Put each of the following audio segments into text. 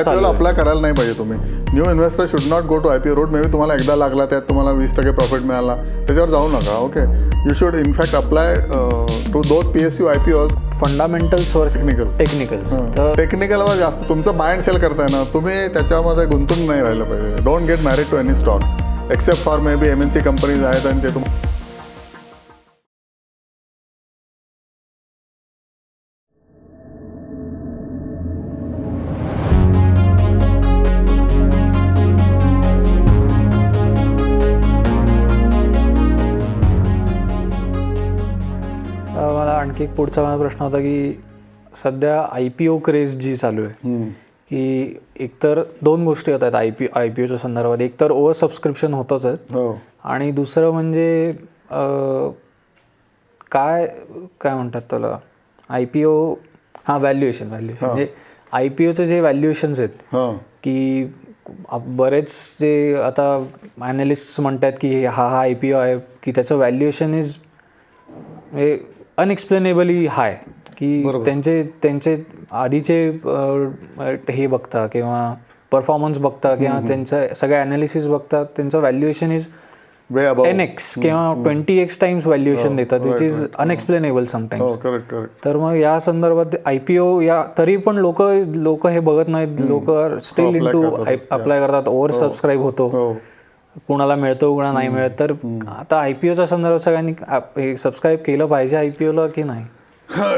आयपीओला apply करायला नाही पाहिजे तुम्ही. New investor should not go to IPO road maybe तुम्हाला एकदा लागला त्यात तुम्हाला वीस टक्के प्रॉफिट मिळाला. त्याच्यावर जाऊ नका okay you should in fact apply to those P S U I P fundamental source. Technicals तर टेक्निकलवर जास्त तुमचं बाय अँड सेल करताय ना तुम्ही त्याच्यामध्ये गुंतून नाही राहिलं पाहिजे. Don't get married to any stock except for maybe M N C companies आहेत आणि ते तुम आणखी एक पुढचा माझा प्रश्न होता की सध्या आय पी ओ क्रेज जी चालू आहे की एकतर दोन गोष्टी होत आहेत आय पी आय पी ओच्या संदर्भात. एक तर ओव्हर सबस्क्रिप्शन होतच आहेत हो. आणि दुसरं म्हणजे काय काय म्हणतात त्याला? आय पी ओ हां व्हॅल्युएशन व्हॅल्युएशन म्हणजे आय पी ओचे जे व्हॅल्युएशन्स आहेत की बरेच जे आता ॲनालिस्ट म्हणतात की हा हा आय पी ओ आहे की त्याचं व्हॅल्युएशन इज म्हणजे अनएक्सप्लेनेबली हाय की त्यांचे त्यांचे आधीचे हे बघता किंवा परफॉर्मन्स बघता किंवा त्यांचं सगळे ॲनालिसिस बघता त्यांचं व्हॅल्युएशन इज टेन एक्स किंवा ट्वेंटी एक्स टाइम्स व्हॅल्युएशन देतात विच इज अनएक्सप्लेनेबल करेक्ट तर मग या संदर्भात आय पी ओ या तरी पण लोक लोक हे बघत नाहीत. लोक स्टील इन टू अप्लाय करतात ओव्हर सबस्क्राईब होतो. हो कुणाला मिळतो कुणाला नाही मिळत तर आता आय पी ओच्या संदर्भात सगळ्यांनी हे सबस्क्राईब केलं पाहिजे आय पी ओला की नाही?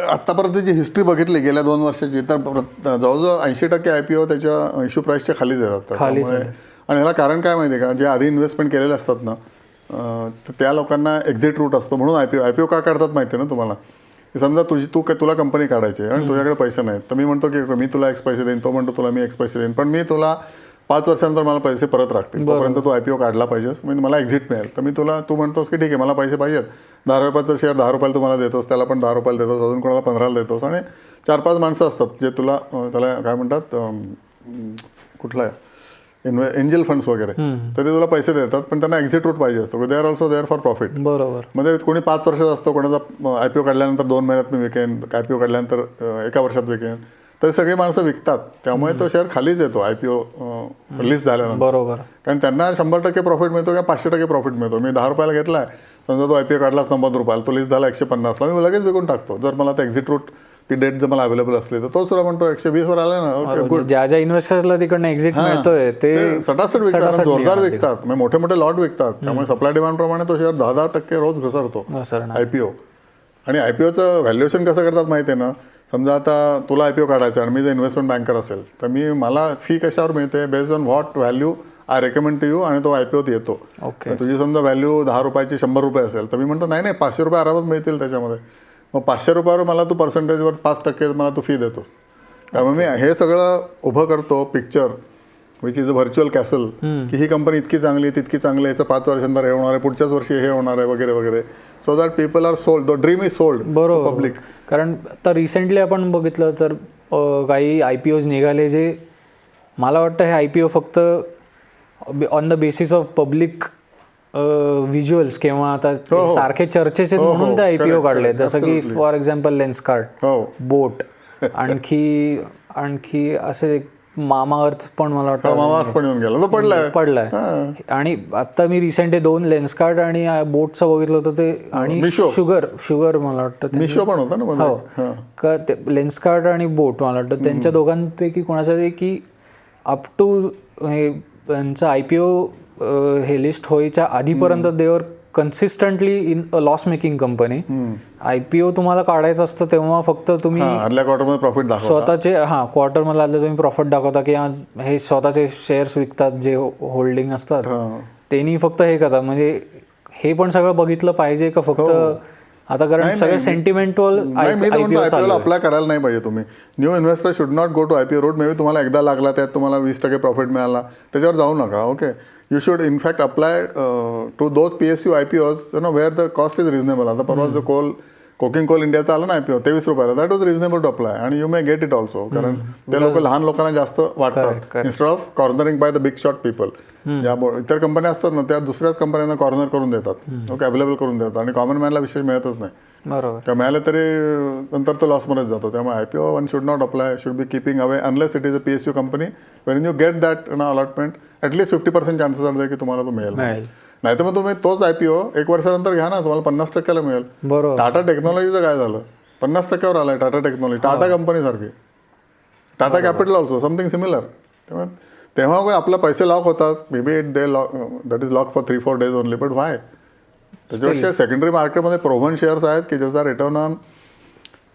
आतापर्यंत जी हिस्ट्री बघितली गेल्या दोन वर्षाची तर जवळजवळ ऐंशी टक्के आय पी ओ त्याच्या इश्यू प्राईसच्या खालीच येतात खालीच त्यामुळे- आणि ह्याला कारण काय माहिती आहे का? जे आधी इन्व्हेस्टमेंट केलेले असतात ना तर त्या लोकांना एक्झिट रूट असतो म्हणून I P O I P O का काढतात माहिती आहे ना तुम्हाला? समजा तुझी तू काय तुला कंपनी काढायची आणि तुझ्याकडे पैसे नाहीत. तर मी म्हणतो की मी तुला एक्स पैसे देईन तो म्हणतो तुला मी एक्स पैसे देईन. पण मी तुला पाच वर्षानंतर मला पैसे परत राखतील तोपर्यंत तू आय पी ओ काढला पाहिजेस. म्हणजे मला एक्झिट मिळेल. तर मी तुला तू म्हणतोस की ठीक आहे मला पैसे पाहिजेत. दहा रुपयाचं शेअर दहा रुपयाला तुम्हाला देतोस त्याला पण दहा रुपयाला देतोस अजून कोणाला पंधराला देतोस. आणि चार पाच माणसं असतात जे तुला त्याला काय म्हणतात कुठला इन्व्हे एंजल फंड्स वगैरे. तर ते तुला पैसे देतात पण त्यांना एक्झिट रूट पाहिजे असतो. They are also there for profit बरोबर. मध्ये कोणी पाच वर्षाचा असतो कोणाचा आय पी ओ काढल्यानंतर दोन महिन्यात मी विकेन आय पी ओ काढल्यानंतर एका वर्षात विकेन. तर सगळी माणसं विकतात. त्यामुळे तो शेअर खालीच येतो आय पी ओ लिस्ट झाल्यानंतर. बरोबर. कारण त्यांना शंभर टक्के प्रॉफिट मिळतो किंवा पाचशे टक्के प्रॉफिट मिळतो. मी दहा रुपयाला घेतलाय समजा तो आय पी ओ काढलाच नव्वद रुपयाला तो लिस्ट झाला एकशे पन्नासला मी लगेच विकून टाकतो. जर मला ते एक्झिट रूट ती डेट जर मला अवेलेबल असली तर तो सुद्धा म्हणतो एकशे वीस वर आला ना ओके गुड ज्या ज्या इन्व्हेस्टरला तिकडनं एक्झिट मिळतोय ते सटासट विकतात जोरदार. विकतात. म्हणजे मोठे मोठे लॉट विकतात. त्यामुळे सप्लाय डिमांड प्रमाणे तो शेअर दहा दहा टक्के रोज घसरतो. आय पी ओ आणि आय पी ओचं व्हॅल्युएशन कसं करतात माहिती आहे ना? समजा आता तुला आय पी ओ काढायचं आणि मी जर इन्व्हेस्टमेंट बँकर असेल तर मी मला फी कशावर मिळते? Based on what value I recommend to you आणि तो आय पी ओत येतो. ओके तुझी समजा व्हॅल्यू दहा रुपयाची शंभर रुपये असेल तर मी म्हणतो नाही नाही पाचशे रुपये आरामात मिळतील त्याच्यामध्ये. मग पाचशे रुपयावर मला तू पर्सेंटेजवर पाच टक्के मला तू फी देतोस. त्यामुळे मी हे सगळं उभं करतो picture which is a virtual castle की ही कंपनी इतकी चांगली आहे, तितकी चांगली आहे याचं पाच वर्षांतर हे होणार आहे पुढच्याच वर्षी हे होणार आहे वगैरे वगैरे so that people are sold the dream is sold बरोबर पब्लिक कारण आता रिसेंटली आपण बघितलं तर काही आय पी ओज निघाले जे मला वाटतं हे आय पी ओ फक्त on the basis of public visuals किंवा आता हो. सारखे चर्चेचे हो, हो. म्हणून ते आय पी ओ काढले. जसं की. फॉर एक्झाम्पल लेन्स कार्ड हो बोट आणखी आणखी असे मामा अर्थ पण मला वाटतं मामास पण येऊन गेला. तो पडलाय. पडलाय. आणि आता मी रिसेंटली दोन लेन्स कार्ड आणि बोटचं बघितलं होतं ते आणि मिशो. शुगर शुगर मला वाटतं ते- मिशो पण होता ना हो. हां. का ते लेन्स कार्ड आणि बोट मला वाटतं. त्यांच्या दोघांपैकी कोणाचं तरी की अप टू हे त्यांचं आय पी ओ हे लिस्ट व्हायच्या आधीपर्यंत they were consistently in a loss making company I P O तुम्हाला काढायचं असतं तेव्हा फक्त तुम्ही हां क्वार्टरमध्ये प्रॉफिट दाखवा स्वतःचे हा क्वार्टरमध्ये आले तुम्ही प्रॉफिट दाखवता किंवा हे स्वतःचे शेअर्स विकतात जे होल्डिंग असतात. हां. त्यांनी फक्त हे करतात. म्हणजे हे पण सगळं बघितलं पाहिजे का फक्त आता कारण सगळे सेंटिमेंटल हो. अप्लाय करायला नाही पाहिजे तुम्ही. New investor should not go to IPO road maybe तुम्हाला एकदा लागला त्यात तुम्हाला वीस टक्के प्रॉफिट मिळाला. त्याच्यावर जाऊ नका okay you should in fact apply to those P S U I P Os you know where the cost is reasonable आता परवा जो कोल कोकिंग कोल इंडियाचा आला ना आयपीओ तेवीस रुपयाला that was reasonable to apply आणि you may get it also कारण ते लोक लहान लोकांना जास्त वाटतात instead of cornering by the big shot people या बो- इतर कंपन्या असतात ना त्या दुसऱ्याच कंपन्यांना कॉर्नर करून देतात. ओके अवेलेबल करून देतात. आणि कॉमन मॅनला विशेष मिळतच नाही. बरोबर. किंवा मिळाले तरी नंतर तो लॉसमध्येच जातो. त्यामुळे I P O one should not apply should be keeping away unless it is a P S U company when you get that ना allotment at least fifty percent chances आहे की तुम्हाला तो मिळेल. नाही तर मग तुम्ही तोच आय पी ओ एक वर्षानंतर घ्या ना तुम्हाला पन्नास टक्क्याला मिळेल. बरोबर. टाटा टेक्नॉलॉजीचं काय झालं? पन्नास टक्क्यावर आलाय Tata technology Tata कंपनीसारखी Tata capital also something similar तेव्हा तेव्हा काय आपले पैसे लॉक होतात. Maybe it they lock that is lock for three four days only but why त्याच्यापेक्षा सेकंडरी मार्केटमध्ये प्रोव्हन शेअर्स आहेत की ज्याचा रिटर्न ऑन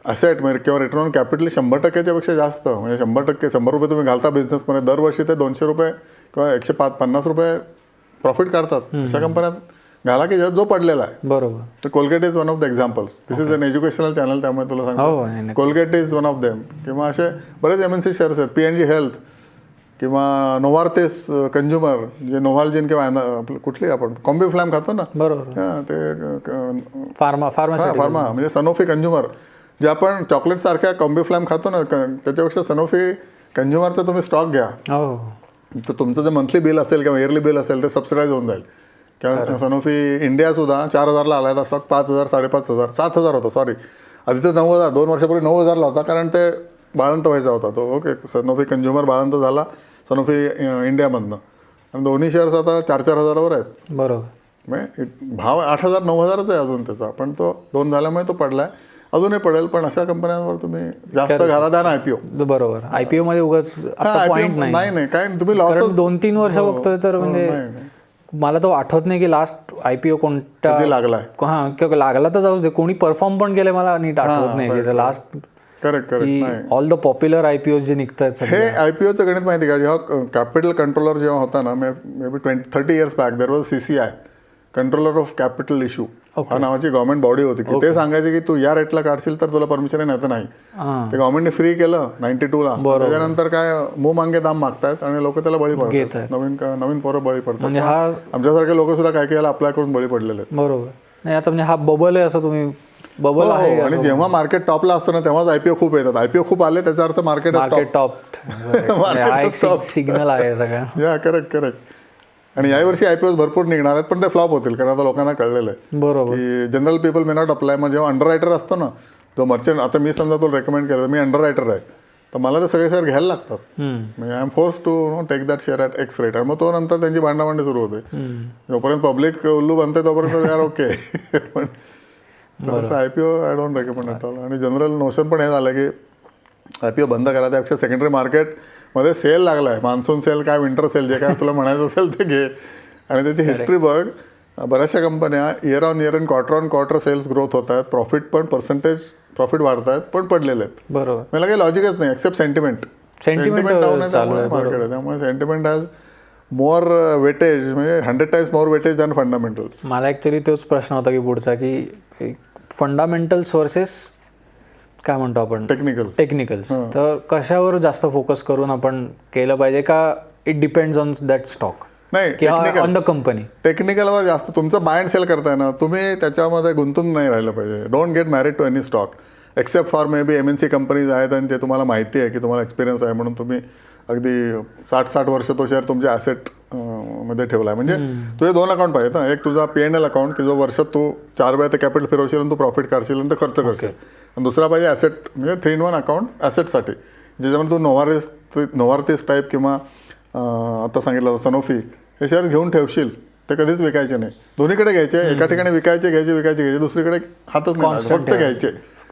असेट म्हणजे किंवा रिटर्न ऑन कॅपिटल शंभर टक्क्याच्या पेक्षा जास्त म्हणजे शंभर टक्के शंभर रुपये तुम्ही घालता बिझनेसमध्ये दरवर्षी ते दोनशे रुपये किंवा एकशे पाच पन्नास रुपये प्रॉफिट काढतात. अशा कंपन्यात घाला की जो पडलेला आहे. बरोबर. तर Colgate is one of the examples this is an educational channel त्यामुळे तुला सांगतो. Colgate is one of them किंवा असे बरेच एम एन सी शेअर्स आहेत. पी एन जी हेल्थ किंवा नोवार्तेस कंझ्युमर जे नोव्हालजिन किंवा कुठली आपण कॉम्बी फ्लॅम खातो ना? बरोबर. हा, ते फार्मा फार्मा फार्मा म्हणजे सनोफी कंझ्युमर जे आपण चॉकलेट सारख्या कॉम्बी फ्लॅम खातो ना त्याच्यापेक्षा सनोफी कंझ्युमरचा तुम्ही स्टॉक घ्या. हो. तर तुमचं जे मंथली बिल असेल किंवा इयरली बिल असेल ते सबसिडाईज होऊन जाईल. किंवा सनोफी इंडिया सुद्धा चार हजारला आला आहे स्टॉक पाच हजार साडेपाच हजार सात हजार होता सॉरी आधी तर नऊ हजार दोन वर्षापूर्वी नऊ हजारला होता कारण ते बाळंत व्हायचा होता तो. ओके सनोफी कंझ्युमर बाळंत झाला सनोफी इंडियामधनं. आणि दोन्ही शेअर्स आता चार चार हजारावर आहेत. बरोबर. म्हणजे it- भाव आठ हजार नऊ हजारच आहे अजून त्याचा. पण तो दोन झाल्यामुळे तो पडलाय. अजूनही पडेल पण अशा कंपन्यांवर तुम्ही जास्त घाला द्या ना आयपीओ बरोबर. आयपीओ मध्ये उगाच नाही. नाही काय तुम्ही लॉस दोन तीन वर्ष बघतोय तर म्हणजे नाही, नाही. मला तो आठवत नाही की लास्ट आयपीओ कोणता कधी लागलाय. हा लागला तर जाऊच दे. कोणी परफॉर्म पण केले मला नीट आठवत नाही last correct correct all the popular IPO जे निघतात सध्या. हे आयपीओचं गणित माहिती का? जेव्हा कॅपिटल कंट्रोलर जेव्हा होता ना may maybe twenty thirty years back there was C C I controller of capital issue हा नावाची गव्हर्नमेंट बॉडी होती की ते सांगायचे की तू या रेटला काढशील तर तुला परमिशन नाही तर नाही. ते गव्हर्नमेंटने फ्री केलं नाईन्टी टूला त्याच्यानंतर काय मू मांगे दाम मागतायत आणि लोक त्याला बळी. पडतात. नवीन नवीन पोरं बळी पडतात. म्हणजे हा आमच्यासारखे लोक सुद्धा काय काय अप्लाय करून बळी पडलेले आहेत. बरोबर. नाही आता म्हणजे हा बबल आहे असं तुम्ही बबल आहे हो, आणि जेव्हा मार्केट टॉपला असतं ना तेव्हाच आयपीओ खूप येतात. आयपीओ खूप आले त्याचा अर्थ मार्केट मार्केट टॉप सिग्नल आहे सगळ्या या करेक्ट करेक्ट आणि याही वर्षी आयपीओ भरपूर निघणार आहेत पण ते फ्लॉप होतील कारण आता लोकांना कळलेलं आहे. बरोबर. की general people may not apply मग जेव्हा अंडर रायटर असतो ना जो मर्चंट आता मी समजा तुला रेकमेंड केलं मी अंडर रायटर आहे. तर मला ते सगळे शेअर घ्यायला लागतात. म्हणजे I am force to know take that share at X rate आणि मग तो नंतर त्यांची भांडाभांडी सुरू होते. जोपर्यंत पब्लिक उल्लू बनते तोपर्यंत ओके पण तसं I P O I don't recommend at all आणि जनरल नोशन पण हे झालं की आय पी ओ बंद करा त्यापेक्षा सेकंडरी मार्केटमध्ये सेल लागला आहे मान्सून सेल काय विंटर सेल जे काय तुला म्हणायचं असेल ते घे. आणि त्याची हिस्ट्री बघ बऱ्याचशा कंपन्या year on year and quarter on quarter sales growth होत आहेत. प्रॉफिट पण पर्सेंटेज प्रॉफिट वाढत आहेत पण पडलेले आहेत. बरोबर. मला काही लॉजिकच नाही एक्सेप्ट सेंटिमेंट डाऊन आहे, त्यामुळे मार्केट आहे. त्यामुळे सेंटिमेंट हॅज मोर वेटेज म्हणजे hundred times more weightage than fundamentals मला ॲक्च्युली तोच प्रश्न होता की पुढचा की फंडामेंटल सोर्सेस काय म्हणतो आपण? टेक्निकल्स टेक्निकल्स तर कशावर जास्त फोकस करून आपण केलं पाहिजे का it depends on that stock नाही ऑन द कंपनी टेक्निकलवर जास्त तुमचं बाय अँड सेल करताय ना तुम्ही त्याच्यामध्ये गुंतून नाही राहिलं पाहिजे. Don't get married to any stock except for maybe M N C companies आहेत आणि ते तुम्हाला माहिती आहे की तुम्हाला एक्सपिरियन्स आहे म्हणून तुम्ही अगदी साठ साठ वर्ष तो शेअर तुमच्या ॲसेट मध्ये ठेवला आहे म्हणजे तुझे दोन अकाउंट पाहिजेत ना एक तुझा पी एन एल अकाउंट की जो वर्षात तू चार वेळा ते कॅपिटल फिरवशील आणि तू प्रॉफिट काढशील आणि ते खर्च करशील. आणि दुसरा पाहिजे ॲसेट म्हणजे थ्री इन वन अकाउंट ॲसेटसाठी ज्याच्यामध्ये तू नोवारिस नोवार्थिस टाईप किंवा आता सांगितलं सनोफी हे शेअर घेऊन ठेवशील. ते कधीच विकायचे नाही. दोन्हीकडे घ्यायचे एका ठिकाणी विकायचे घ्यायचे विकायचे घ्यायचे. दुसरीकडे हातच नाही. फक्त घ्यायचे.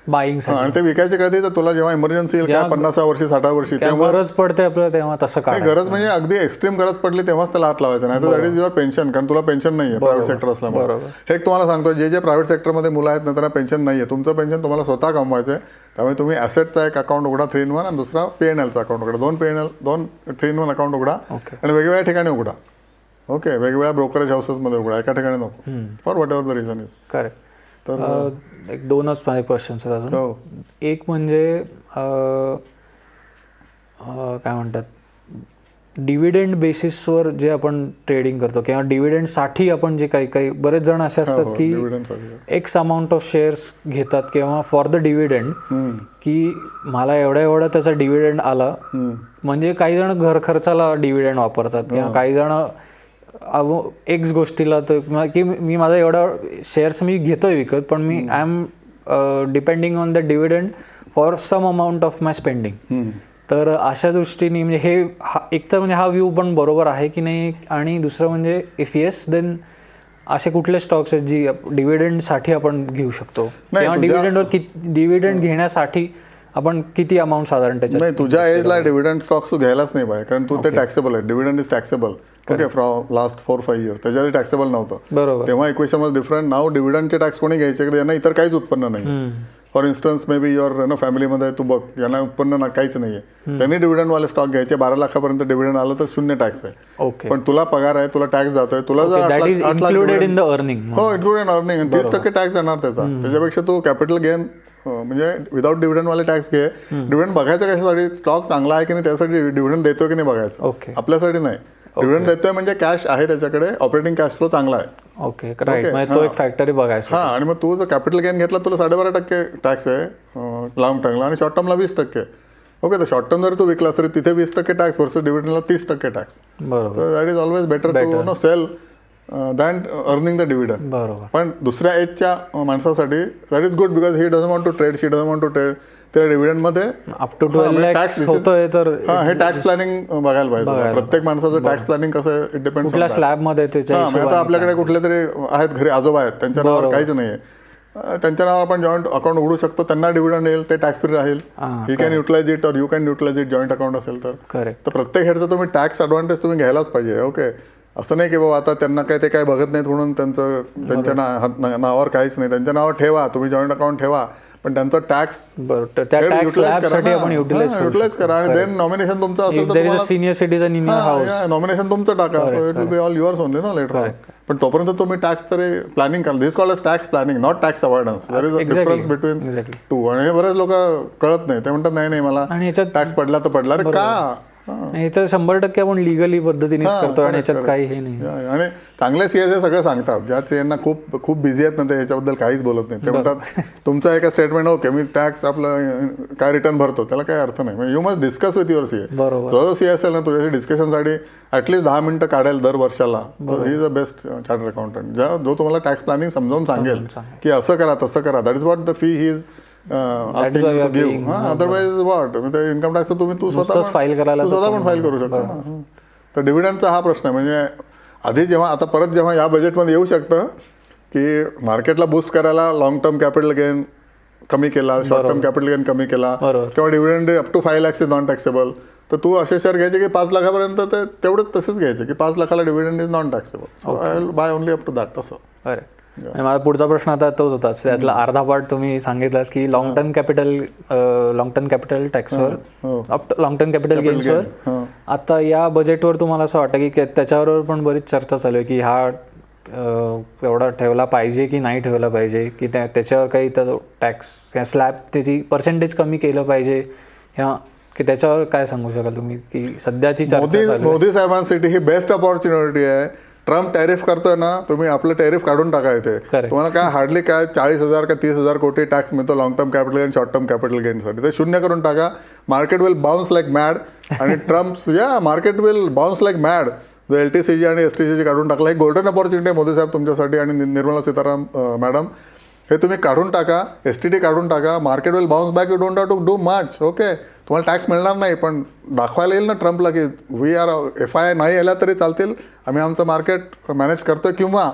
बाईंग आणि ते विकायचे कधी? तर तुला जेव्हा इमर्जन्सी येईल काय पन्नासा वर्षी साठा वर्षी तेव्हा गरज पडते आपल्याला तेव्हा तसं काय गरज म्हणजे अगदी एक्स्ट्रीम गरज पडली तेव्हाच त्याला हात लावायचा नाही तर दॅट इज युअर पेन्शन कारण तुला पेन्शन नाही आहे प्रायव्हेट सेक्टर असल्यामुळे. बरोबर. हे तुम्हाला सांगतो जे जे प्रायव्हेट सेक्टरमध्ये मुलं आहेत ना त्यांना पेन्शन नाही आहे तुमचं पेन्शन तुम्हाला स्वतः कमवायचं आहे त्यामुळे तुम्ही ॲसेटचा एक अकाउंट उघडा थ्री इन वन आणि दुसरा पे एन एलचा अकाउंट उघडा. दोन पे एन एल दोन थ्री इन वन अकाउंट उघडा. आणि वेगवेगळ्या ठिकाणी उघडा. ओके वेगवेगळ्या ब्रोकरेज हाऊसेसमध्ये उघडा एका ठिकाणी नको. For whatever the reason is correct एक दोनच माझे क्वेश्चन्स आहेत अजून. हो. एक म्हणजे काय म्हणतात डिव्हिडंड बेसिसवर जे आपण ट्रेडिंग करतो किंवा डिव्हिडंडसाठी आपण जे काही काही बरेच जण असे हो, असतात की dividends साठी. एक्स अमाऊंट ऑफ शेअर्स घेतात किंवा फॉर द डिव्हिडंड की मला एवढा एवढा त्याचा डिव्हिडंड आला. म्हणजे काही जण घर खर्चाला डिव्हिडंड वापरतात किंवा काही जण एक्स गोष्टीला तर की मी माझा एवढा शेअर्स मी घेतोय विकत पण मी I am depending on the dividend for some amount of my spending तर अशा दृष्टीने म्हणजे हे हा एक तर म्हणजे हा व्ह्यू पण बरोबर आहे की नाही आणि दुसरं म्हणजे इफ येस देन असे कुठले स्टॉक्स आहेत जी डिव्हिडंडसाठी आपण घेऊ शकतो. किंवा डिव्हिडंडवर किती डिव्हिडंड घेण्यासाठी आपण किती अमाऊंट साधारण त्याच्यात नाही तुझ्या एजला डिव्हिडंड स्टॉक्स तू घ्यायलाच नाही पाहिजे कारण तू ते टॅक्सेबल आहे. Dividend is taxable okay from last four five years त्याच्याआधी टॅक्सेबल नव्हतं. बरोबर. तेव्हा इक्वेशन वॉज डिफरंट नाव डिव्हिडंडचे टॅक्स कोणी घ्यायचे? की यांना इतर काहीच उत्पन्न नाही. For instance maybe your no फॅमिलीमध्ये तू बघ यांना उत्पन्न ना काहीच नाहीये. त्यांनी डिव्हिडंड वाले स्टॉक घ्यायचे. बारा लाखापर्यंत डिव्हिडंड आलं तर शून्य टॅक्स आहे. ओके पण तुला पगार आहे तुला टॅक्स जातोय. तुला जर इन्क्लुडेड इन द अर्निंग हो इन्क्लुडेड अर्निंग तीस टक्के टॅक्स येणार त्याचा. त्याच्यापेक्षा तू कॅपिटल गेन म्हणजे विदाउट डिव्हिडंड वाले टॅक्स घे. डिव्हिडंड बघायचं कशासाठी? स्टॉक चांगला आहे की नाही त्यासाठी डिव्हिडंड देतोय की नाही बघायचं? ओके आपल्यासाठी नाही. डिव्हिडंड देतोय म्हणजे कॅश आहे त्याच्याकडे. ऑपरेटिंग कॅश फ्लो चांगला आहे. ओके राईट म्हणजे तो एक फॅक्टरी बघायचा हा आणि मग तू जर कॅपिटल गेन घेतला तुला साडेबारा टक्के टॅक्स आहे लॉंग टर्मला आणि शॉर्ट टर्मला वीस टक्के. ओके तर शॉर्ट टर्म जर तू विकलास तरी तिथे वीस टक्के टॅक्स वर्सेस डिव्हिडंडला तीस टक्के टॅक्स बरोबर. That is always better to no sale than earning the dividend बरोबर. पण दुसऱ्या एजच्या माणसासाठी that is good because he doesn't want to trade she doesn't want to trade त्या डिव्हिडंड अप टू लॅक्स होतोय तर हा टॅक्स प्लॅनिंग बघायला पाहिजे प्रत्येक माणसाचं टॅक्स प्लॅनिंग कसं इट डिपेंड कुठल्या स्लॅबमध्ये त्याच्या म्हणजे आता आपल्याकडे कुठले तरी आहेत घरी आजोबा आहेत त्यांच्या नावावर काहीच नाहीये. अं, त्यांच्या नावावर आपण जॉईंट अकाउंट उघडू शकतो त्यांना डिव्हिडंड येईल ते टॅक्स फ्री राहील. ही कॅन युटिलाइज इट और you can utilize it joint account असेल तर. प्रत्येक हेडचं तुम्ही टॅक्स ॲडव्हान्टेज तुम्ही घ्यायलाच पाहिजे ओके. असं नाही की बाबा आता त्यांना काही ते काय बघत नाहीत म्हणून त्यांचं त्यांच्या ना नावावर काहीच नाही. त्यांच्या नावावर ठेवा. तुम्ही जॉईंट अकाउंट ठेवा. पण त्यांचं टॅक्स युटिलाइज करा आणि देन नॉमिनेशन तुमचं असेल सिनियर सिटीजन इन नॉमिनेशन तुमचं टाका. So it will be all yours only ना लेटर पण तोपर्यंत तुम्ही टॅक्स तरी प्लॅनिंग करा. This call tax planning not tax avoidance there is a difference between two आणि हे बरेच लोक कळत नाही. ते म्हणतात नाही नाही मला टॅक्स पडला तर पडला. अरे का? हा. तर शंभर टक्के आपण लिगली पद्धतीनेच करतो आणि याच्यात काही हे नाही. आणि चांगले सीएस हे सगळं सांगतात. ज्याचे यांना खूप खूप बिझी आहेत ना ते याच्याबद्दल काहीच बोलत नाही ते म्हणतात तुमचं एका स्टेटमेंट ओके मी टॅक्स आपलं काय रिटर्न भरतो? त्याला काही अर्थ नाही. You must discuss with your CA जो सी असेल ना तुझ्याशी डिस्कशनसाठी ॲटलीस्ट दहा मिनिटं काढेल दर वर्षाला. He is a best charter accountant ज्या जो तुम्हाला टॅक्स प्लॅनिंग समजावून सांगेल की असं करा तसं करा. That is what the fee he is otherwise what income tax तुम्ही तू स्वतः file करायला तू स्वतः पण फाईल करू शकतो ना. तर डिव्हिडंडचा हा प्रश्न आहे. म्हणजे आधी जेव्हा आता परत जेव्हा या बजेटमध्ये येऊ शकतं की मार्केटला बूस्ट करायला लॉंग टर्म कॅपिटल गेन कमी केला शॉर्ट टर्म कॅपिटल गेन कमी केला. किंवा dividend up to five lakhs is non taxable तर तू असे शेअर घ्यायचे की पाच लाखापर्यंत ते तेवढंच तसंच घ्यायचं की पाच लाखाला dividend is non taxable so I will buy only up to that आणि माझा पुढचा प्रश्न आता तोच होता. त्यातला अर्धा पार्ट तुम्ही सांगितलास की long term capital long term capital टॅक्सवर long term capital गेन्सवर हं. आता या बजेटवर तुम्हाला असं वाटतं की त्याच्यावर पण बरीच चर्चा चालू आहे की हा एवढा ठेवला पाहिजे की नाही ठेवला पाहिजे? की त्या त्याच्यावर काही टॅक्स या स्लॅब त्याची पर्सेंटेज कमी केलं पाहिजे? ह्या की त्याच्यावर काय सांगू शकाल तुम्ही? की सध्याची चर्चा मोदी साहेबांसाठी ही बेस्ट अपॉर्च्युनिटी आहे. ट्रम्प टॅरिफ करतोय ना तुम्ही आपलं टॅरिफ काढून टाका इथे. तुम्हाला काय हार्डली काय चाळीस हजार का तीस हजार कोटी टॅक्स मिळतो long term capital gain short term capital गेनसाठी ते शून्य करून टाका. Market will bounce like mad आणि ट्रम्प या market will bounce like mad जो एल टी सी जी आणि एस टी सी जी काढून टाकला ही गोल्डन अपॉर्च्युनिटी आहे मोदी साहेब तुमच्यासाठी आणि निर्मला सीताराम मॅडम हे तुम्ही काढून टाका एस टी टी काढून टाका. Market will bounce back you don't have to do much okay तुम्हाला टॅक्स मिळणार नाही पण दाखवायला येईल ना ट्रम्पला की वी आर एफ आय नाही आल्या तरी चालतील. आम्ही आमचं मार्केट मॅनेज करतोय किंवा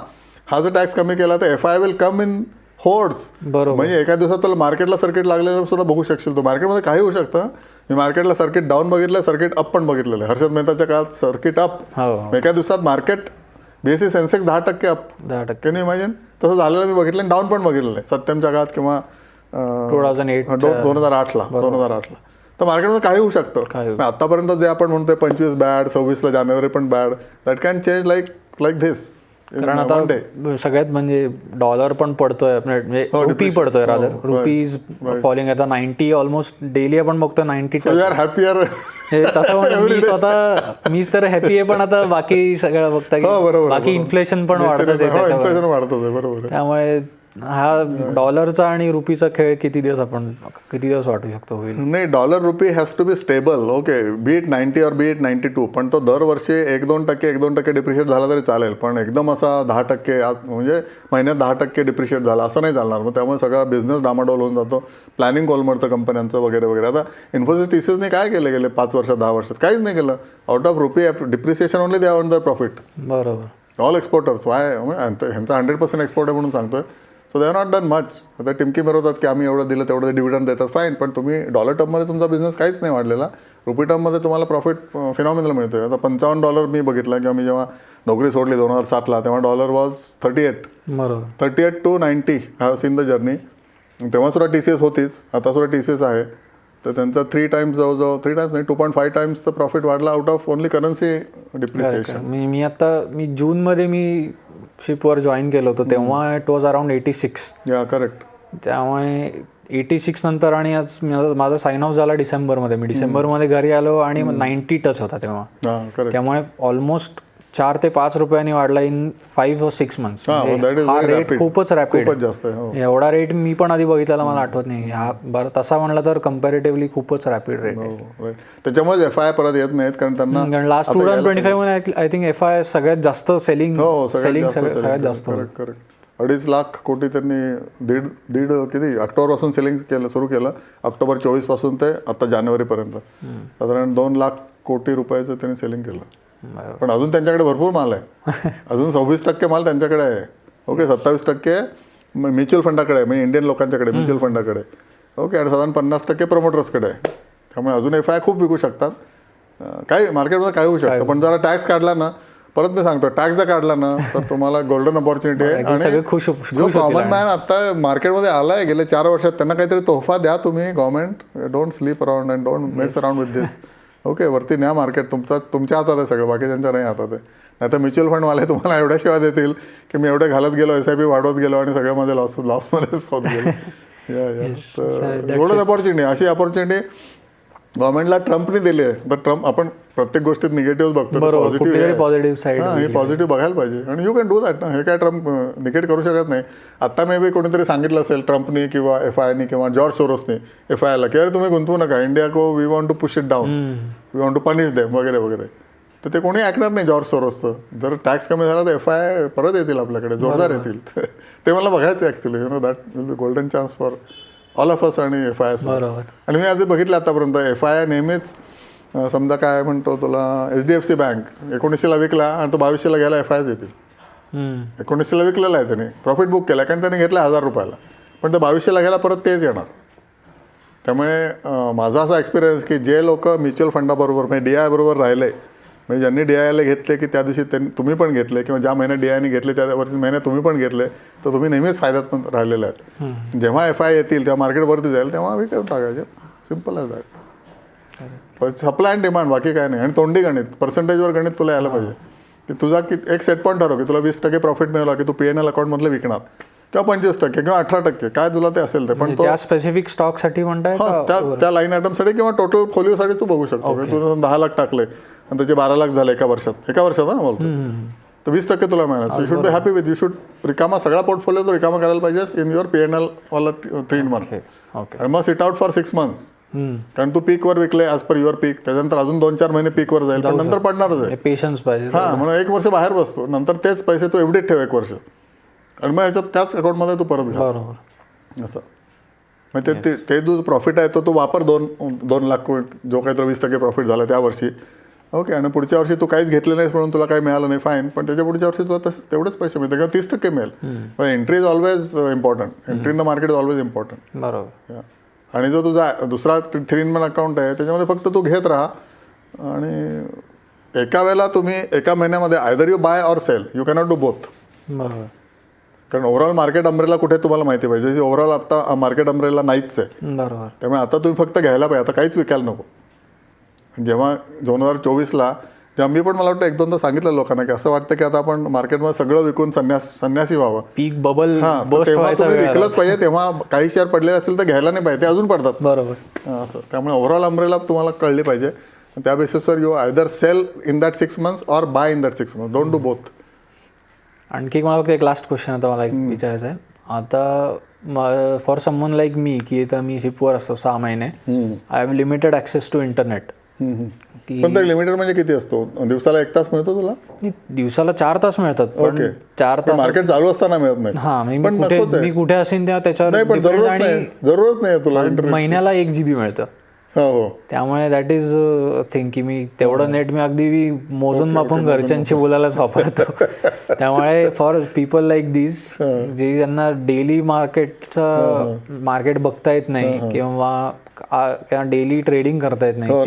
हा जर टॅक्स कमी केला तर F I will come in hordes बरोबर. म्हणजे एका दिवसात तुला मार्केटला सर्किट लागलेलं सुद्धा बघू शकशील तू. मार्केटमध्ये काही होऊ शकतं. मी मार्केटला सर्किट डाऊन बघितलं सर्किट अप पण बघितलेलं. आहे हर्षद मेहताच्या काळात सर्किट अप हो. एका दिवसात मार्केट बीएससी सेन्सेक्स दहा टक्के अप दहा टक्के. कॅन इमॅजिन तसं झालेलं मी बघितलं डाऊन पण बघितलेलं आहे. सत्यमच्या काळात किंवा टू थाउजंड एट दोन हजार आठला. दोन हजार आठला. तर मार्केटमध्ये काही होऊ शकतं. मग आतापर्यंत जे आपण म्हणतोय पंचवीस बॅड सव्वीसला जानेवारी पण but that can change like like this कारण आता सगळ्यात म्हणजे डॉलर पण पडतोय म्हणजे रुपी पडतोय रादर रुपीज फॉलिंग आता नाईन्टी ऑलमोस्ट डेली आपण बघतो नाईन्टी हॅपियर तसं म्हणून मी स्वतः मीच तर हॅपी आहे पण आता बाकी सगळं बघता हो की बाकी इन्फ्लेशन पण वाढतच आहे आहे. त्यामुळे हा डॉलरचा आणि रुपीचा खेळ किती दिवस आपण किती दिवस वाटू शकतो होईल? नाही dollar rupee has to be stable okay beat ninety और बीट नाईन्टी टू पण तो दरवर्षी एक दोन टक्के एक दोन टक्के डिप्रिशिएट झाला तरी चालेल. पण एकदम असा दहा टक्के आज- म्हणजे महिन्यात दहा टक्के डिप्रिशिएट झाला असं नाही चालणार. मग त्यामुळे सगळा बिझनेस डामाडोल होऊन जातो. प्लॅनिंग कोलमडतं कंपन्यांचं वगैरे वगैरे. आता इन्फोसिस टीसीसने काय केलं गेले पाच वर्षात दहा वर्षात? काहीच नाही केलं. Out of rupee depreciation only they on the profit बरोबर. ऑल एक्सपोर्टर्स वाय ह्यांचा हंड्रेड पर्सेंट एक्सपोर्ट आहे म्हणून सांगतोय. So they are not done much आता टिमकी मिळवतात की आम्ही एवढं दिलं तेवढं डिव्हिडंड देतात फाईन पण तुम्ही डॉलर टर्ममध्ये तुमचा बिझनेस काहीच नाही वाढलेला. रुपी टर्ममध्ये तुम्हाला प्रॉफिट फिनॉमिनल मिळतोय. आता पंचावन्न डॉलर मी बघितलं किंवा मी जेव्हा नोकरी सोडली दोन हजार सातला तेव्हा डॉलर वॉज थर्टी एट बरोबर. Thirty eight to ninety have seen the journey तेव्हा सुद्धा टी सी एस होतीच. आता सुद्धा टी सी एस आहे. तर त्यांचा थ्री टाइम्स जवळजवळ थ्री टाइम्स नाही टू पॉईंट फाईव्ह टाइम्स तर प्रॉफिट वाढला out of only currency depreciation मी मी आता मी जूनमध्ये मी शिपवर जॉईन केलं होतं तेव्हा it was around eighty six या करेक्ट त्यामुळे एटी सिक्स नंतर आणि आज माझा- साइन ऑफ झाला डिसेंबरमध्ये. मी डिसेंबरमध्ये घरी आलो आणि नाईन्टी टच होता तेव्हा. करेक्ट त्यामुळे ऑलमोस्ट चार ते पाच रुपयांनी वाढला इन फाईव्ह सिक्स मंथ्स हा, रेट rapid. खूपच रॅपिड जास्त हो. एवढा रेट मी पण आधी बघितलेला मला आठवत नाही. हा बरं तसा म्हणलं तर कम्पॅरेटिव्हली खूपच रॅपिड रेट. त्याच्यामुळेच एफ आय परत येत नाहीत कारण त्यांना लास्ट टू थाउजंड ट्वेंटी फाईव्हमध्ये आय थिंक एफ आय सगळ्यात जास्त सेलिंग हो हो, सेलिंग सगळ्यात जास्त अडीच लाख कोटी त्यांनी दीड दीड किती? ऑक्टोबरपासून सेलिंग केलं सुरू केलं. ऑक्टोबर चोवीसपासून ते आता जानेवारीपर्यंत. साधारण दोन लाख कोटी रुपयाचं त्यांनी सेलिंग केलं. पण अजून त्यांच्याकडे भरपूर माल आहे. अजून सव्वीस टक्के माल त्यांच्याकडे आहे. ओके सत्तावीस टक्के म्युच्युअल फंडाकडे आहे म्हणजे इंडियन लोकांच्याकडे म्युच्युअल फंडाकडे. ओके आणि साधारण पन्नास टक्के प्रमोटर्सकडे आहे. त्यामुळे अजून एफ आय खूप विकू शकतात. काही मार्केटमध्ये काय होऊ शकतं पण जरा टॅक्स काढला ना परत मी सांगतो टॅक्स जर काढला ना तर तुम्हाला गोल्डन ऑपॉर्च्युनिटी आहे. सगळे खुश जो कॉमन मॅन आता मार्केटमध्ये आलाय गेले चार वर्षात त्यांना काहीतरी तोहफा द्या तुम्ही government don't sleep around and don't mess around with this okay वरती न्या मार्केट तुमचा तुमच्या हातात आहे सगळं बाकी त्यांच्या नाही हातात आहे. नाही तर म्युच्युअल फंडवाले तुम्हाला एवढ्या शिवाय देतील की मी एवढे घालत गेलो एस आय पी वाढवत गेलो आणि सगळं माझे लॉस लॉसमध्येच होत गेलो. एवढंच अपॉर्च्युनिटी अशी अपॉर्च्युनिटी गव्हर्नमेंटला ट्रम्पने दिली तर ट्रम्प आपण प्रत्येक गोष्टीत निगेटिव्ह बघतो पॉझिटिव्ह पॉझिटिव्ह साईड हा हे पॉझिटिव्ह बघायला पाहिजे. आणि यू कॅन डू दॅट ना. हे काय ट्रम्प निकेट करू शकत नाही. आता मे बी कोणीतरी सांगितलं असेल ट्रम्पनी किंवा एफ आयनी किंवा जॉर्ज सोरोसनी एफ आयला की अरे तुम्ही गुंतवू नका. इंडिया को we want to push it down we want to punish them वगैरे वगैरे. तर ते कोणी ऐकणार नाही जॉर्ज सोरोसचं जर टॅक्स कमी झाला तर एफ आय परत येतील आपल्याकडे. जोरदार येतील. ते मला बघायचं actually you know that will be golden chance for all of us आणि एफ आय बरोबर. आणि मी आज बघितलं आतापर्यंत एफ आय नेहमीच अं, समजा काय म्हणतो तुला H D F C bank एकोणीसशेला विकला आणि तो बावीसशेला घ्यायला एफ आयच येतील. हम्म. एकोणीसशेला विकलेला आहे त्याने प्रॉफिट बुक केला कारण त्याने घेतला हजार रुपयाला. पण ते बावीसशेला घ्यायला परत तेच येणार. त्यामुळे माझा असा एक्सपिरियन्स की जे लोक म्युच्युअल फंडाबरोबर म्हणजे डी आय बरोबर राहिले म्हणजे ज्यांनी डी आयला घेतले की त्या दिवशी त्यांनी तुम्ही पण घेतले किंवा ज्या महिन्यात डी आयने घेतले त्या वर्षी महिन्यात तुम्ही पण घेतले तर तुम्ही नेहमीच फायद्यात पण राहिलेले आहेत. जेव्हा एफ आय येतील तेव्हा मार्केटवरती जाईल तेव्हा विकत टाकायचे. सिंपल आहे दॅट सप्लाय अँड डिमांड बाकी काय नाही. आणि तोंडी गणित पर्सेंटेजवर गणित तुला यायला पाहिजे. की तुझा की एक सेट पॉईंट ठरव की तुला वीस टक्के प्रॉफिट मिळाला की तू पी एन एल अकाउंटमधलं विकणार. किंवा पंचवीस टक्के किंवा अठरा टक्के? काय तुला ते असेल ते? पण तो त्या स्पेसिफिक स्टॉकसाठी म्हणताय? त्या त्या लाईन आयटमसाठी किंवा टोटल फोलिओसाठी तू बघू शकतो. तू दहा लाख टाकले आणि त्याचे बारा लाख झाले एका वर्षात. एका वर्षात हा बोलतो. तर वीस टक्के तुला मिळणार. You should be happy with you should रिकामा सगळा पोर्टफोलिओ तो रिकामा करायला पाहिजेस in your P N L वाला थ्री ओके आणि मग sit out for six months. कारण तू पीकवर विकले ॲज पर युअर पीक त्याच्यानंतर अजून दोन चार महिने पीकवर जाईल. पण नंतर पडणारच आहे. पेशन्स पाहिजे हा म्हणून एक वर्ष बाहेर बसतो. नंतर तेच पैसे तू एवढीच ठेव एक वर्ष. आणि मग याच्यात त्याच अकाउंटमध्ये तू परत घ्या बरोबर. असं. मग ते ते ते जो प्रॉफिट आहे तो तू वापर दोन दोन लाख जो काही तुला वीस टक्के प्रॉफिट झाला त्या वर्षी. ओके आणि पुढच्या वर्षी तू काहीच घेतलं नाहीस म्हणून तुला काही मिळालं नाही फाईन पण त्याच्या पुढच्या वर्षी तुला तसं तेवढेच पैसे मिळतात. किंवा तीस टक्के मिळेल. Entry is always important entry in the market is always important बरोबर. आणि जो तुझा दुसरा थ्री इन वन अकाउंट आहे त्याच्यामध्ये फक्त तू घेत राहा. आणि एका वेळेला तुम्ही एका महिन्यामध्ये either you buy or sell you cannot do both बरोबर. कारण ओव्हरऑल मार्केट अम्ब्रेला कुठे तुम्हाला माहिती पाहिजे. ओव्हरऑल आता मार्केट अम्ब्रेला नाहीच आहे. बरोबर. त्यामुळे आता तुम्ही फक्त घ्यायला पाहिजे. आता काहीच विकायला नको. जेव्हा दोन हजार चोवीसला जेव्हा मी पण मला वाटतं एक दोनदा सांगितलं लोकांना की असं वाटतं की आता आपण मार्केटमध्ये सगळं विकून संन्यास संन्यासी व्हावं. पीक बबल. विकलंच पाहिजे. तेव्हा काही शेअर पडलेले असतील तर घ्यायला नाही पाहिजे. ते अजून पडतात. बरोबर. असं. त्यामुळे ओव्हरऑल अम्ब्रेला तुम्हाला कळली पाहिजे. त्या बेसिसवर you either sell in that six months or buy in that six month don't do both आणखी एक मला फक्त एक लास्ट क्वेश्चन आता मला एक विचारायचं आहे. आता फॉर समवन लाईक मी की आता मी शिपवर असतो सहा महिने I have limited access to internet पण लिमिटेड म्हणजे किती असतो? दिवसाला एक तास मिळतो तुला? दिवसाला चार तास मिळतात पण. चार तास मार्केट चालू असताना मिळत नाही. हा मी कुठे असेल त्याच्यावर जरूरच नाही. तुला महिन्याला एक जीबी मिळतं. हो हो. त्यामुळे दॅट इज थिंग की मी तेवढं नेट मी अगदी मोजून मापून घरच्यांशी बोलायलाच वापरतो. त्यामुळे फॉर पीपल लाईक दिस जे ज्यांना डेली मार्केटचं मार्केट बघता येत नाही किंवा डेली ट्रेडिंग करता येत नाही हो.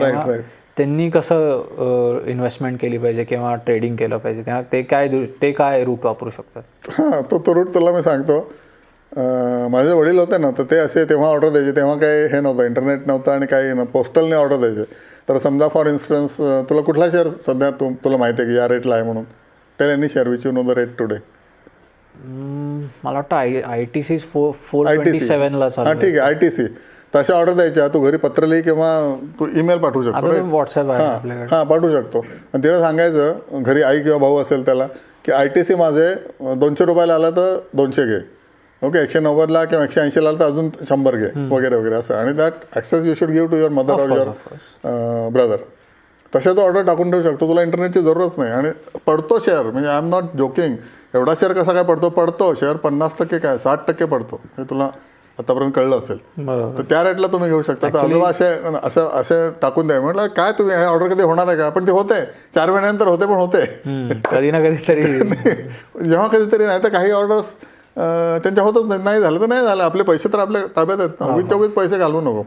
त्यांनी कसं इन्व्हेस्टमेंट केली पाहिजे किंवा ट्रेडिंग केलं पाहिजे तेव्हा ते काय ते काय रूट वापरू शकतात? हां तो तो रूट तुला मी सांगतो. माझे वडील होते ना तर ते असे तेव्हा ऑर्डर द्यायचे. तेव्हा काही हे नव्हतं इंटरनेट नव्हतं आणि काही न पोस्टलने ऑर्डर द्यायचे. तर समजा फॉर इन्स्टन्स तुला कुठला शेअर सध्या तू तुला माहिती आहे की या रेटला आहे म्हणून. Tell any share which you know the rate today मला वाटतं I I T C four four I T सेवनला हां ठीक आहे आय टी सी तशा ऑर्डर द्यायच्या. तू घरी पत्र लिही किंवा तू ईमेल पाठवू शकतो व्हॉट्सअप आहे हां हां पाठवू शकतो. आणि तिला सांगायचं घरी आई किंवा भाऊ असेल त्याला की आय टी सी माझे दोनशे रुपयाला आलं तर दोनशे घे. ओके एकशे नव्वदला किंवा एकशे ऐंशीला तर अजून शंभर घे वगैरे वगैरे. असं. आणि that access you should give to your mother or your brother तशा तो ऑर्डर टाकून ठेवू शकतो. तुला इंटरनेटची जरूरच नाही. आणि पडतो शेअर म्हणजे आय एम नॉट जोकिंग एवढा शेअर कसा काय पडतो? पडतो. शेअर पन्नास टक्के काय? साठ टक्के पडतो. हे तुला आतापर्यंत कळलं असेल. तर त्या रेटला तुम्ही घेऊ शकता. तर आजोबा असे असं असे टाकून द्या. म्हटलं काय तुम्ही? हे ऑर्डर कधी होणार आहे का? पण ते होते. चार महिन्यानंतर होते पण होते. कधी ना कधी तरी जेव्हा कधीतरी नाही तर काही ऑर्डर्स त्यांच्या होतच नाही नाही झालं तर नाही झालं. आपले पैसे तर आपल्या ताब्यात आहेत ना. उगीच उगीच पैसे घालवू नको.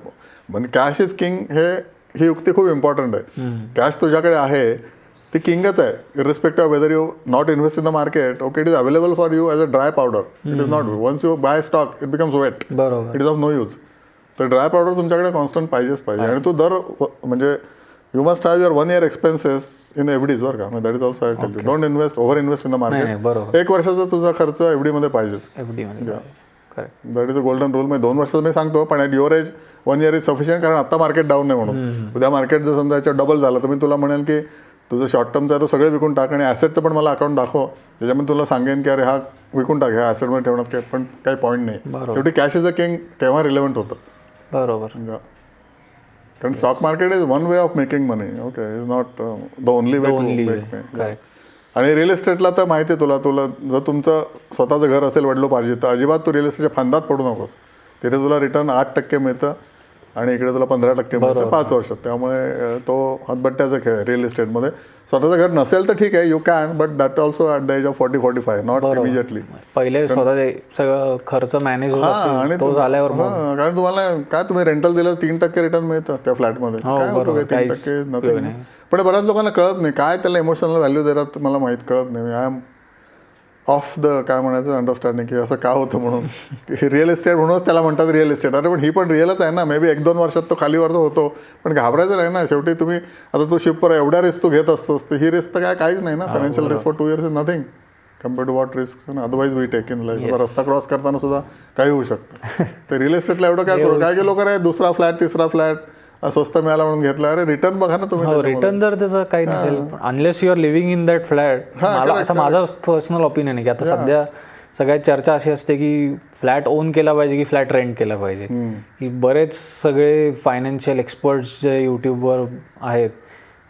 पण कॅश इज किंग हे ही युक्ती खूप इम्पॉर्टंट आहे. कॅश तुझ्याकडे आहे. ती किंगच आहे. Irrespective of whether you not invest in the market okay it is available for you as a dry powder it is not once you buy stock it becomes wet बरोबर. It is of no use तर dry powder तुमच्याकडे constant पाहिजेच पाहिजे. आणि तू दर म्हणजे you must have your one year expenses in FDs बरं का. That is also I tell you don't invest over invest in the market एक वर्षाचा तुझा खर्च पाहिजेच. एफ डी मध्ये correct that is a golden rule म्हणजे दोन वर्षाचं मी सांगतो पण at your age one year is sufficient कारण आता मार्केट डाऊन नाही म्हणून. उद्या मार्केट जर समजा याच्या डबल झालं तर मी तुला म्हणेल की तुझं शॉर्ट टर्मचं आहे तो सगळे विकून टाक आणि ॲसेटचं पण मला अकाउंट दाखव. त्याच्यामध्ये तुला सांगेन की अरे हा विकून टाक ह्या ॲसेटमध्ये ठेवण्यात काय पण काही पॉईंट नाही. शेवटी कॅश इज अ किंग तेव्हा रिलेव्हंट होतं. बरोबर. कारण stock market is one way of making money okay is not the only way only way. Make Correct. आणि रिअल इस्टेटला तर माहिती आहे तुला तुला जर तुमचं स्वतःचं घर असेल वडलोपार्जित तर अजिबात तू रिअल इस्टेटच्या फंदात पडू नकोस. तिथे तुला रिटर्न आठ टक्के मिळतं. आणि इकडे तुला पंधरा टक्के मिळतं पाच वर्षात त्यामुळे तो हातबट्ट्याचा खेळ आहे रिअल इस्टेटमध्ये स्वतःचं घर नसेल तर ठीक आहे you can but that also at the age of forty forty five not immediately पहिले स्वतः सगळं खर्च मॅनेज हा आणि तो झाल्यावर कारण तुम्हाला काय तुम्ही रेंटल दिलं तीन टक्के रिटर्न मिळतं त्या फ्लॅटमध्ये हो, काय होतं तीन टक्के. पण बऱ्याच लोकांना कळत नाही काय त्याला इमोशनल व्हॅल्यू देतात मला माहीत कळत नाही. आय एम ऑफ द काय म्हणायचं अंडरस्टँडिंग की असं का होतं म्हणून. रिअल इस्टेट म्हणूनच त्याला म्हणतात रिअल इस्टेट अरे पण ही पण रिअलच आहे ना. मे बी एक दोन वर्षात तो खालीवर तो होतो. पण घाबरायचं नाही ना. शेवटी तुम्ही आता तू शिपवर एवढ्या रिस्क तू घेत असतोस तर ही रिस्क तर काय काहीच नाही ना. Financial risk for two years is nothing compare to what risk otherwise we take in life रस्ता क्रॉस करताना सुद्धा काही होऊ शकतं. तर रिअल इस्टेटला एवढं काय करू? काय लोक दुसरा फ्लॅट तिसरा फ्लॅट स्वस्त मिळाला म्हणून घेतला. अरे रिटर्न बघा ना तुम्ही हो रिटर्न जर त्याचं काही नसेल unless you are living in that flat मला असं माझा पर्सनल ओपिनियन आहे की आता सध्या सगळ्यात चर्चा अशी असते की फ्लॅट ओन केला पाहिजे की फ्लॅट रेंट केला पाहिजे? की बरेच सगळे फायनान्शियल एक्सपर्ट्स जे यूट्यूबवर आहेत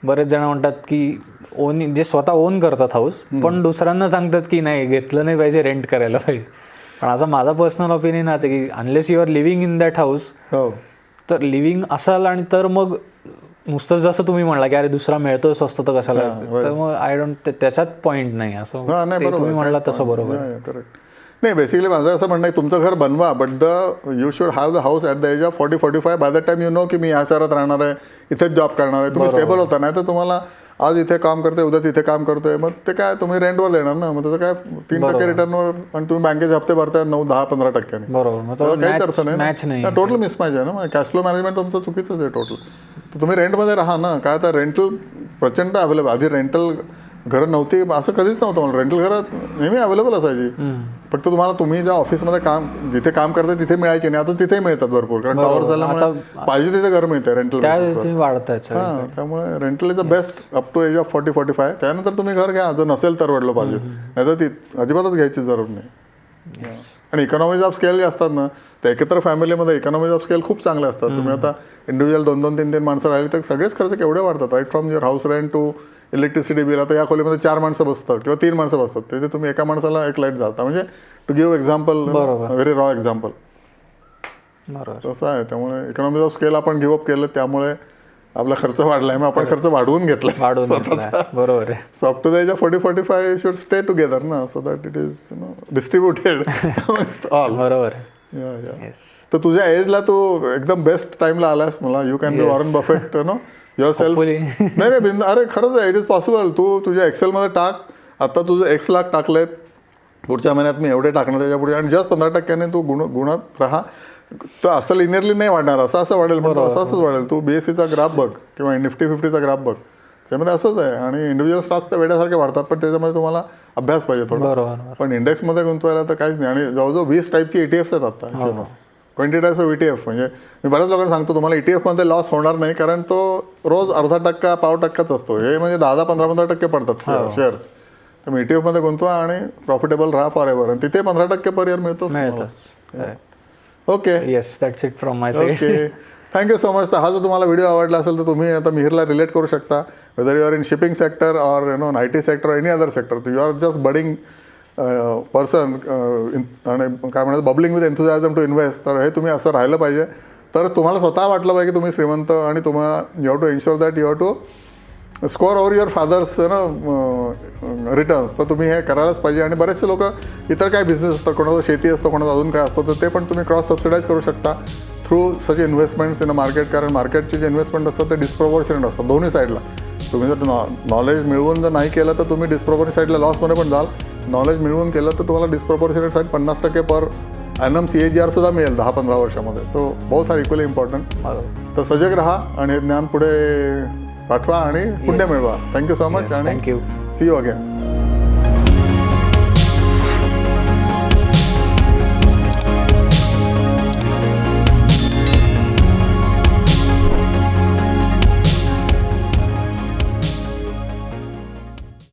बरेच जण म्हणतात की ओन जे स्वतः ओन करतात हाऊस पण दुसऱ्यांना सांगतात की नाही घेतलं नाही पाहिजे रेंट करायला पाहिजे. पण असा माझा पर्सनल ओपिनियन आहे की unless you are living in that house हो. तर लिव्हिंग असाल आणि तर मग नुसतं जसं तुम्ही म्हणला की अरे दुसरा मिळतोय स्वस्त तर कशाला? तर मग आय डोंट त्याच्यात पॉईंट नाही. असं तुम्ही म्हणला तसं बरोबर. करेक्ट नाही बेसिकली माझं असं म्हणणं आहे तुमचं घर बनवा but the you should have the house at the age of forty forty five by the time you know की मी ह्या शहरात राहणार आहे इथेच जॉब करणार आहे. तुम्ही स्टेबल होता नाही तर तुम्हाला आज इथे काम करते उद्या तिथे काम करतोय. मग ते काय तुम्ही रेंटवर देणार ना. मग त्याचं काय तीन टक्के रिटर्नवर आणि तुम्ही बँकेचे हप्ते भरताय नऊ दहा पंधरा टक्क्याने. बरोबर. काहीच अर्थ मॅच नाही टोटल मिसमॅच आहे ना. कॅश फ्लो मॅनेजमेंट तुमचं चुकीचंच आहे टोटल तर तुम्ही रेंटमध्ये राहा ना. काय तर रेंटल प्रचंड अवेलेबल आधी रेंटल घरं नव्हती असं कधीच नव्हतं मला रेंटल घरात नेहमी अवेलेबल असायची. फक्त तुम्हाला तुम्ही ज्या ऑफिसमध्ये काम जिथे काम करताय तिथे मिळायचे नाही. आता तिथे मिळतात भरपूर. कारण टॉवर झाल्यामुळे पाहिजे तिथे घर मिळते रेंटल त्यामुळे rental is the best up to age of forty forty five त्यानंतर तुम्ही घर घ्या. जर नसेल तर वडलं पाहिजे. नाही तर ती अजिबातच घ्यायची जरूर नाही. आणि इकॉनॉमीज ऑफ स्केल जे असतात ना ते एकत्र फॅमिलीमध्ये इकॉनॉमीज ऑफ स्केल खूप चांगले असतात. तुम्ही आता इंडिव्हिज्युअल दोन दोन तीन तीन माणसं राहिली तर सगळेच खर्च केवढे वाढतात right from your house rent to electricity bill आता या खोलीमध्ये चार माणसं बसतात किंवा तीन माणसं बसतात तिथे तुम्ही एका माणसाला एक लाइट जाता म्हणजे to give example. Very raw example तसं आहे त्यामुळे इकॉनॉमीज ऑफ स्केल आपण गिव्हअप केलं त्यामुळे आपला खर्च वाढलाय मग आपण खर्च वाढवून घेतलाय. वाढवून. बरोबर आहे. So up to the age of 40 45 you should stay together na so that it is you know distributed amongst all. बरोबर. तर तुझ्या एजला तू एकदम बेस्ट टाइमला आलास मला. You can be. Warren Buffett know yourself. नाही नाही बिंद अरे खरंच आहे इट इज पॉसिबल तू तुझ्या एक्सेलमध्ये टाक. आता तुझं एक्स लाख टाकलेत. पुढच्या महिन्यात मी एवढे टाकणार त्याच्या पुढे. आणि जस्ट पंधरा टक्क्याने तू गुण गुणात राहा. तर असं लिनियरली नाही वाढणार. असं असं वाढेल पण असं असंच वाढेल. तू बीएससीचा ग्राफ बघ किंवा निफ्टी फिफ्टीचा ग्राफ बघ. त्यामध्ये असंच आहे. आणि इंडिव्हिज्युअल स्टॉक्स तर वेड्यासारखे वाढतात पण त्याच्यामध्ये तुम्हाला अभ्यास पाहिजे थोडा. पण इंडेक्समध्ये गुंतवायला तर काहीच नाही. आणि जवळजवळ वीस टाईपची एटीएफ्स आहेत आता ट्वेंटी टाईप्स ऑफ ईटीएफ म्हणजे मी बऱ्याच लोकांना सांगतो तुम्हाला ETF मध्ये लॉस होणार नाही कारण तो रोज अर्धा टक्का पाव टक्काच असतो. हे म्हणजे दहा दहा पंधरा पंधरा टक्के पडतात शेअर्स तर मी ETF मध्ये गुंतवा आणि प्रॉफिटेबल राहा फॉर एव्हर आणि तिथे पंधरा टक्के पर इयर मिळतच okay yes that's it from my side okay thank you so much तर हा जर तुम्हाला व्हिडिओ आवडला असेल तर तुम्ही आता मिहिरला रिलेट करू शकता. Whether you are in shipping sector or you know I T sector any other sector you are just budding person आणि काय म्हणतात bubbling with enthusiasm to invest तर हे तुम्ही असं राहिलं पाहिजे. तरच तुम्हाला स्वतः वाटलं पाहिजे की तुम्ही श्रीमंत आणि तुम्हाला you have to insure that you have to score over your father's ना रिटर्न्स तर तुम्ही हे करायलाच पाहिजे. आणि बरेचसे लोक इतर काय बिझनेस असतात कोणाचा शेती असतो कोणाचा अजून काय असतो तर ते पण तुम्ही क्रॉस सबसिडाईज करू शकता through such investments in a market कारण मार्केटचे जे इन्व्हेस्टमेंट असतात ते डिस्प्रोपोर्शनेट असतात दोन्ही साईडला तुम्ही जर नॉलेज मिळवून जर नाही केलं तर तुम्ही डिस्प्रोपोर्शनेट साईडला लॉसमध्ये पण जाल. नॉलेज मिळवून केलं तर तुम्हाला डिस्प्रोपोर्शनेट साईड पन्नास टक्के per N M C A G R सुद्धा मिळेल दहा पंधरा वर्षामध्ये. So both are equally important तर सजग राहा आणि हे ज्ञान पुढे पाठवा आणि पुण्य मिळवा. थँक्यू सो मच आणि thank you see you again